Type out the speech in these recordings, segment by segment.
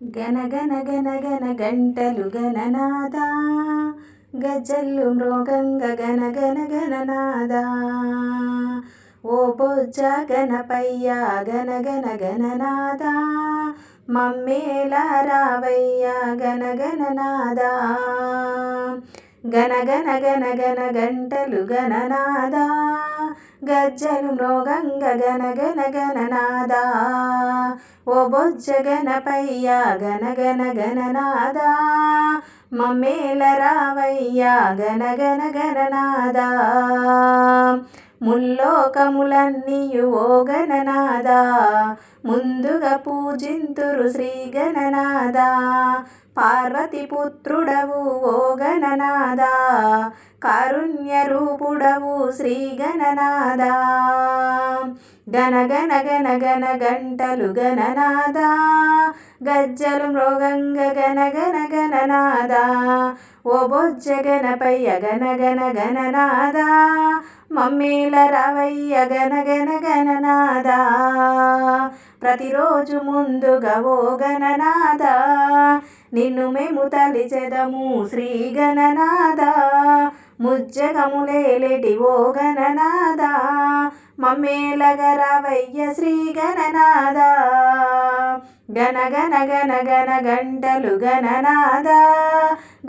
గన గన గంటలు గణనాద గజల్లు మృగంగ గన గన ఓ బొజ్జ గణపయ్య గన గన మమ్మేల రావయ్య గన గణనాదా గన గంటలు గణనాదా గజ్జలు మృగంగ గన గన గణనాదా ఓ బొజ్జ గణపయ్య గన గన గణనాదా మమ్మేల రావయ్య గన గన గణనాదా ముల్లోకములన్నీయు ఓ గణనాదా ముందుగా పూజింతురు శ్రీ గణనాదా పార్వతి పుత్రుడవు ఓ గణనాదా కారుణ్యరూపుడవు శ్రీ గణనాదా గన గన గంటలు గణనాద గజ్జలు మృగంగ గన గన ఓ బొజ్జ గణపయ్య గన గన మమ్మీల రవయ్య గన గన ప్రతిరోజు ముందుగా ఓ గణనాద నిన్ను మేము తలిచెదము శ్రీ గణనాద ముజ్జగములేటి ఓ గణనాదా మమ్మేలగరావయ్య శ్రీ గణనాద గణ గన గన గన గంటలు గణనాద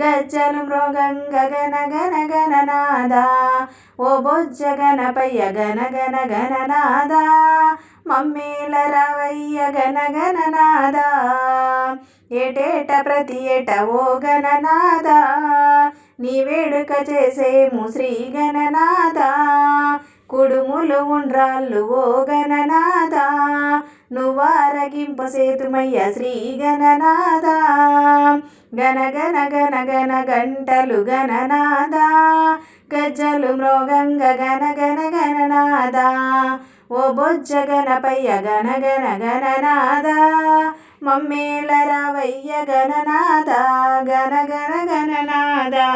గజ్జలు మృగంగ గన గన గణనాద ఓ బొజ్జ గణపయ్య గన గన గణనాద మమ్మేల రవయ్య గన గణనాద ఏటేట ప్రతి ఏట ఓ గణనాద నీ వేడుక చేసేము శ్రీ గణనాద కుడుములు ఉండ్రాళ్ళు ఓ గణనాదా నువ్వారగింప సేతుమయ్య శ్రీ గణనాదా గన గన గన గన గంటలు గణనాదా గజ్జలు మృగంగ గన గన గణనాదా ఓ బొజ్జ గణపయ్య గన గన గణనాదా మమ్మేల రావయ్య గణనాదా గన గన గణనాదా